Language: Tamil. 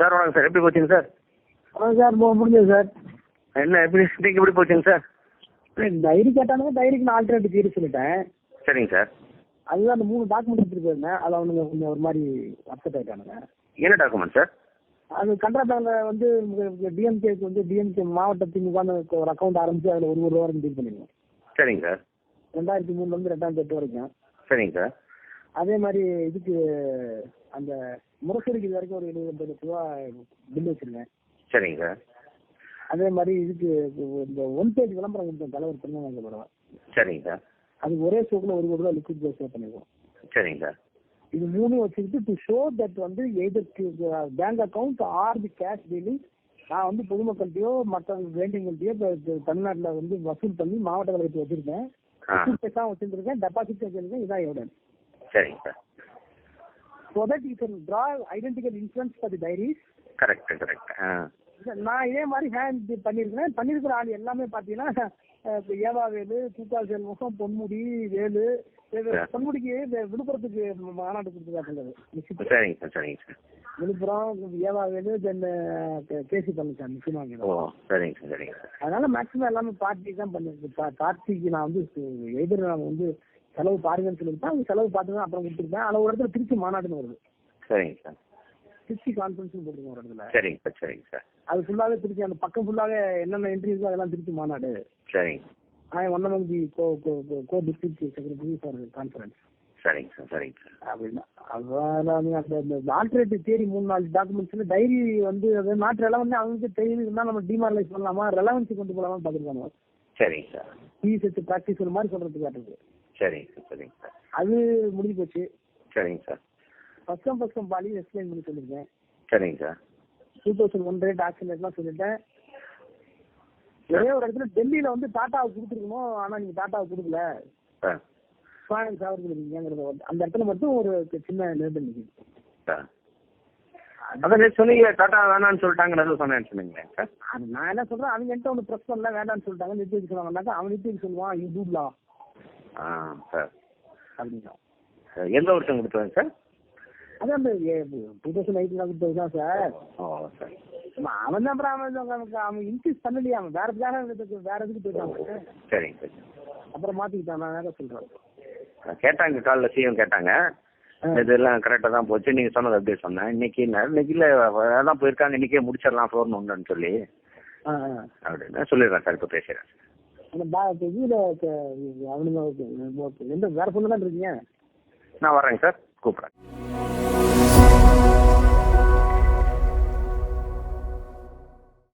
சார் வணக்கம் சார். எப்படி போச்சுங்க சார்? அதான் சார் முடிஞ்சது சார். என்ன எப்படி இன்னைக்கு எப்படி போச்சுங்க சார்? டைரி கேட்டானுங்க டைரிக்கு நான் ஆல்டர்னேட்டிவ் தீர்வு சொல்லிட்டேன். சரிங்க சார். அதுதான் அந்த மூணு டாக்குமெண்ட் எடுத்துட்டு போயிருந்தேன். அதில் அவனுங்க கொஞ்சம் ஒரு மாதிரி அப்செட் ஆயிட்டானுங்க. என்ன டாக்குமெண்ட் சார்? அது கன்றாட்டாங்க வந்து டிஎம்கேக்கு வந்து டிஎம்கே மாவட்ட திமுகன்னு ஒரு அக்கௌண்ட் ஆரம்பிச்சு அதில் ஒரு ஒரு ரூபா டீல் பண்ணிடுவோம் சரிங்க சார். ரெண்டாயிரத்தி மூணுலேருந்து ரெண்டாயிரத்தி எட்டு வரைக்கும். சரிங்க சார். அதே மாதிரி இதுக்கு அந்த முரசொலிக்கு இது வரைக்கும் ஒரு எழுபது லட்ச ரூபா பில் வச்சிருந்தேன் சரிங்க. சார் அதே மாதிரி இதுக்கு இந்த ஒன் பேஜ் விளம்பரம் கொடுத்தேன் தலைவர் திருநெல்வேலி படம் சரிங்க. சார் அது ஒரே ஷோக்கில் ஒரு கோடி ரூபா லிக்விட் பேஸ் பண்ணிடுவோம் சரிங்க. சார் இது மூணையும் வச்சுக்கிட்டு டு ஷோ தட் வந்து எதற்கு bank account are the cash dealing நான் வந்து பொதுமக்கள்கிட்டயோ மற்ற வேண்டியவங்கள்ட்டயோ இப்போ தமிழ்நாட்டில் வந்து வசூல் பண்ணி மாவட்ட கழகத்தை வச்சிருக்கேன். வச்சிருக்கேன் டெபாசிட் வச்சிருக்கேன் இதான் எவிடன்ஸ் சரிங்க sir. So that you can draw identical insurance for the dairies correct correct நான் இதே மாதிரி ஹேண்ட் பண்ணியிருக்கிறேன் பண்ணியிருக்கிற ஆள் எல்லாமே பார்த்தீங்கன்னா இப்ப ஏவா வேலு கூக்கா செல்வம் பொன்முடி வேலு. பொன்முடிக்கு விழுப்புரத்துக்கு மாநாடு கொடுத்துருக்காங்க சரிங்க சார் சரிங்க சார். விழுப்புரம் ஏவா வேலு தென் கேசி ஓ முக்கியமாக சரிங்க சார் சரிங்க சார். அதனால மேக்ஸிமம் எல்லாமே பார்ட்டி தான் பண்ணிருக்கு பார்ட்டிக்கு நான் வந்து எதிர் நான் வந்து செலவு பாருங்கன்னு சொல்லியிருப்பேன் அவங்க செலவு பார்த்து தான் அப்புறம் கொடுத்துருப்பேன். அதில் ஒரு இடத்துல திருச்சி மாநாடுன்னு வருது. சரிங்க சார். திருச்சி கான்ஃபரன்ஸ் போட்டுருக்கோம் ஒரு இடத்துல. சரிங்க சார் சரிங்க சார். அது ஃபுல்லாவே திருச்சி அந்த பக்கம் ஃபுல்லாவே என்னென்ன இருக்கோ அதெல்லாம் திருச்சி மாநாடு. சரிங்க. I one the go go go district secretary for conference சரிங்க சார் சரிங்க சார். அப்படின்னா அதான் அந்த அந்த ஆல்டர்னேட்டிவ் தேரி மூணு நாலு டாக்குமெண்ட்ஸ்ல டைரி வந்து அது நாட்டு ரெலவென்ட் அவங்களுக்கு தெரியுது. இருந்தா நம்ம டிமாரலைஸ் பண்ணலாமா? ரெலவன்சி கொண்டு போலாமா பார்த்துருக்காங்க சரிங்க சார். ஃபீஸ் வச்சு ப்ராக்டிஸ் மாதிரி சொல்றதுக்கு காட்டுது சரிங்க சார் சரிங்க சார். அது முடிஞ்சு போச்சு. சரிங்க sir. First first policy explain பண்ணி சொல்லியிருக்கேன் சரிங்க sir. Two thousand one rate action ரேட்லாம் சொல்லிட்டேன். ஒரே ஒரு இடத்துல டெல்லியில வந்து டாட்டாவுக்கு கொடுத்துருக்கணும் ஆனா நீங்க டாட்டாவுக்கு கொடுக்கல. ஃபைனான்ஸ் அவருக்கு இருக்கீங்கிறத அந்த இடத்துல மட்டும் ஒரு சின்ன நிறுத்தம் நிற்குது அதான் சொன்னீங்க டாட்டா வேணான்னு சொல்லிட்டாங்கன்னு சொன்னேன்னு சொன்னீங்களே நான் என்ன சொல்றேன் அவங்க என்கிட்ட ஒன்று ப்ரெஸ் பண்ணல வேண்டாம்னு சொல்லிட்டாங்க நிறுத்தி சொன்னாங்கன்னாக்கா அவன் நிறுத்தி சொல்லுவான் யூ டூலா ஆ சார். எந்த வருஷம் கொடுத்தாங்க சார்? அதான் அந்த டூ தௌசண்ட் கொடுத்தது தான் சார். ஓ சார். அவன் தான் அப்புறம் அவன் அவன் இன்க்ரீஸ் பண்ணலையே அவன் வேற வேற இதுக்கு வேற இதுக்கு போயிட்டான் சரிங்க சார். அப்புறம் மாத்திக்கிட்டான் நான் வேற சொல்றேன். கேட்டாங்க காலில் சிஎம் கேட்டாங்க. இதெல்லாம் கரெக்டாக தான் போச்சு. நீங்கள் சொன்னது அப்படியே சொன்னேன். இன்னைக்கு இன்னைக்கு இல்லை அதான் போயிருக்காங்க இன்னைக்கே முடிச்சிடலாம் ஃபோன் ஒன்றுன்னு சொல்லி. அப்படின்னு சொல்லிடுறேன் சார் இப்போ பேசுகிறேன் அந்த பா இப்ப இதுல க- அவனுங்க ஓகே, ஓகே. எந்த வேற பொண்ணு தான் இருக்கீங்க நான் வரேங்க சார் கூப்பிட்றேன்